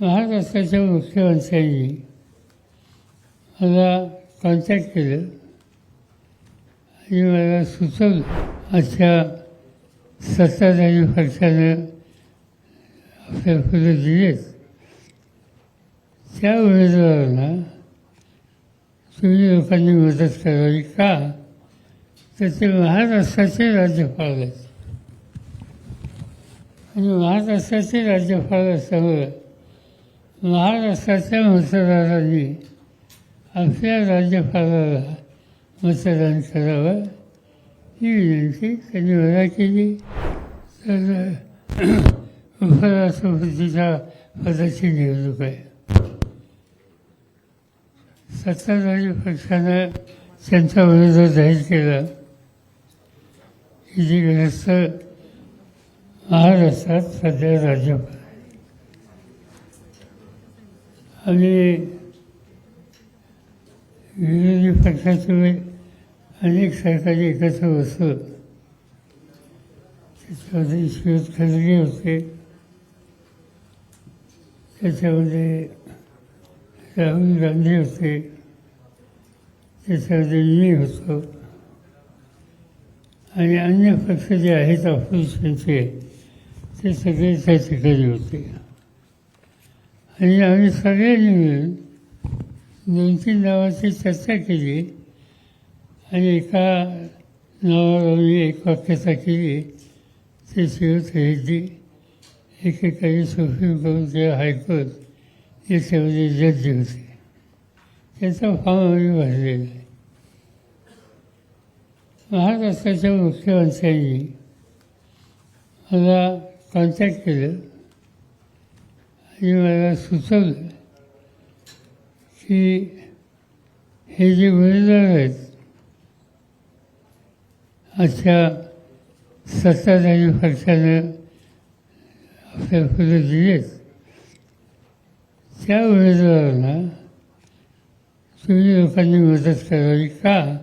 महाराष्ट्राच्या मुख्यमंत्र्यांनी मला कॉन्टॅक्ट केलं. आणि मला सुचवलं अशा सत्ताधारी पक्षानं आपल्या फुलं दिलेत. त्या उमेदवारांना तुम्ही लोकांनी मदत करावी का? तर ते महाराष्ट्राचे राज्यपाल आहेत. आणि महाराष्ट्राचे राज्यपाल असल्यामुळे महाराष्ट्राच्या मतदारांनी आपल्या राज्यपालाला मतदान करावं ही विनंती त्यांनी मला केली. तर उपराष्ट्रपतीच्या पदाची निवडणूक आहे. सत्ताधारी पक्षानं त्यांचा विरोध जाहीर केला. की जी ग्रस्त महाराष्ट्रात सध्या राज्यपाल आहे. आणि विरोधी पक्षाचे अनेक सरकारी एकत्र बसलं. त्याच्यामध्ये शिवत खलगे होते. त्याच्यामध्ये राहुल गांधी होते. त्याच्यामध्ये मी होतो. आणि अन्य पक्ष जे आहेत ऑपोजिशनचे ते सगळे त्या ठिकाणी होते. आणि आम्ही सगळ्यांनी मिळून दोन तीन नावाची चर्चा केली. आणि एका नावावर आम्ही एक वाक्यता केली. ते शिवत रेड्डी एकेकाळी सुप्रीम कोर्ट किंवा हायकोर्ट याच्यामध्ये जज होते. त्याचा फॉर्म आम्ही भरलेला आहे. महाराष्ट्राच्या मुख्यमंत्र्यांनी मला कॉन्टॅक्ट केलं. आणि मला सुचवलं की हे जे उमेदवार आहेत अशा सत्ताधारी पक्षानं आपल्या पुढे दिलेत. त्या उमेदवारांना तुम्ही लोकांनी मदत करावी का?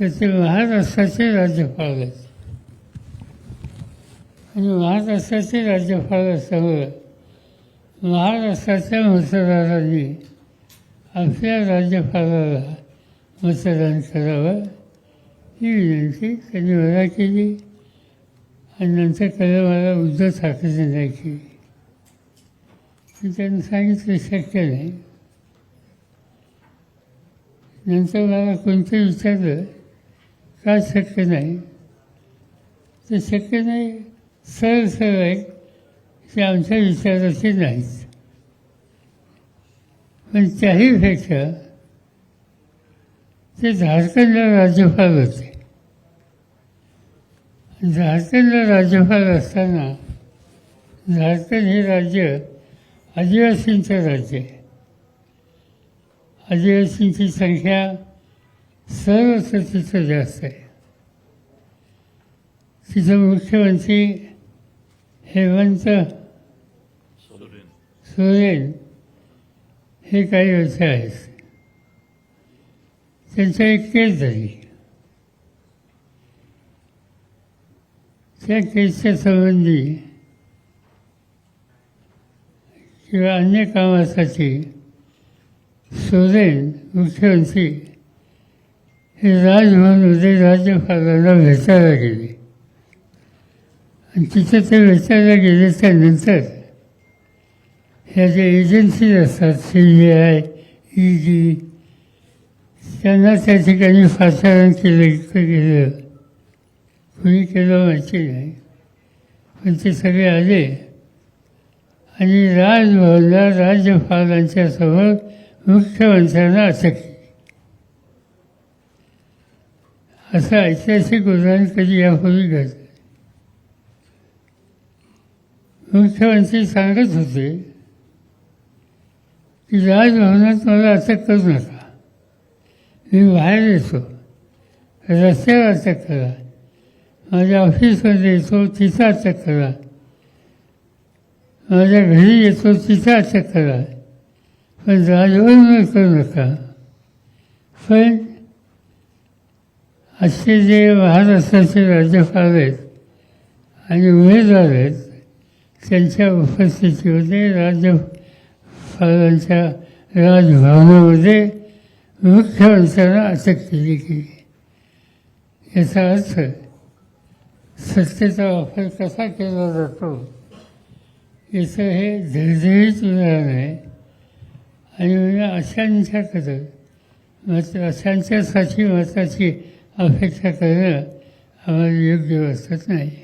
तर ते महाराष्ट्राचे राज्यपाल आहेत. आणि महाराष्ट्राचे राज्यपाल असल्यामुळं महाराष्ट्राच्या मतदारांनी आपल्या राज्यपालाला मतदान करावं ही विनंती त्यांनी मला केली आणि नंतर कळलं मला उद्धव ठाकरे नाही केली मी त्यांनी सांगितलं शक्य नाही. नंतर मला कोणतं विचारलं? का शक्य नाही? तर शक्य नाही सरळ सरळ आहे ते आमच्या विचाराचे नाहीत पण त्याहीपेक्षा ते झारखंडला राज्यपाल होते. झारखंडला राज्यपाल असताना झारखंड हे राज्य आदिवासींचं राज्य आहे. आदिवासींची संख्या सर्वत्र तिथं जास्त आहे. तिथं मुख्यमंत्री हेमंत सोरेन हे काही व्यवसाय आहेत. त्यांच्या एक केस झाली त्या केसच्या संबंधी किंवा अन्य कामासाठी सोरेन मुख्यमंत्री हे राजभवनमध्ये राज्यपालांना भेटायला गेले. आणि तिथं ते भेटायला गेल्याच्यानंतर ह्या ज्या एजन्सीज असतात C B I E D त्यांना त्या ठिकाणी फासारण केलं गेलं. कोणी केलं माहिती नाही. पण ते सगळे आले. आणि राजभवनला राज्यपालांच्या समोर मुख्यमंत्र्यांना अटक. असं ऐतिहासिक उदाहरण कधी यापूर्वी घडलं? मुख्यमंत्री सांगत होते की राजभवनात मला अटक करू नका. मी बाहेर येतो. रस्त्यावर अटक करा. माझ्या ऑफिसमध्ये येतो तिथं अटक करा. माझ्या घरी येतो तिथं अटक करा. पण राजभवन करू नका. पण असे जे महाराष्ट्राचे राज्यपाल आहेत आणि उमेदवार आहेत त्यांच्या उपस्थितीमध्ये राज्य साहेबांच्या राजभवनामध्ये मुख्यमंत्र्यांना अटक केली गेली याचा अर्थ सत्तेचा वापर कसा केला जातो? याचं हे धडधडीत उदाहरण आहे. आणि म्हणजे अशांच्याकडं मात्र अशांच्यासाठी मताची अपेक्षा करणं आम्हाला योग्य वाटत नाही.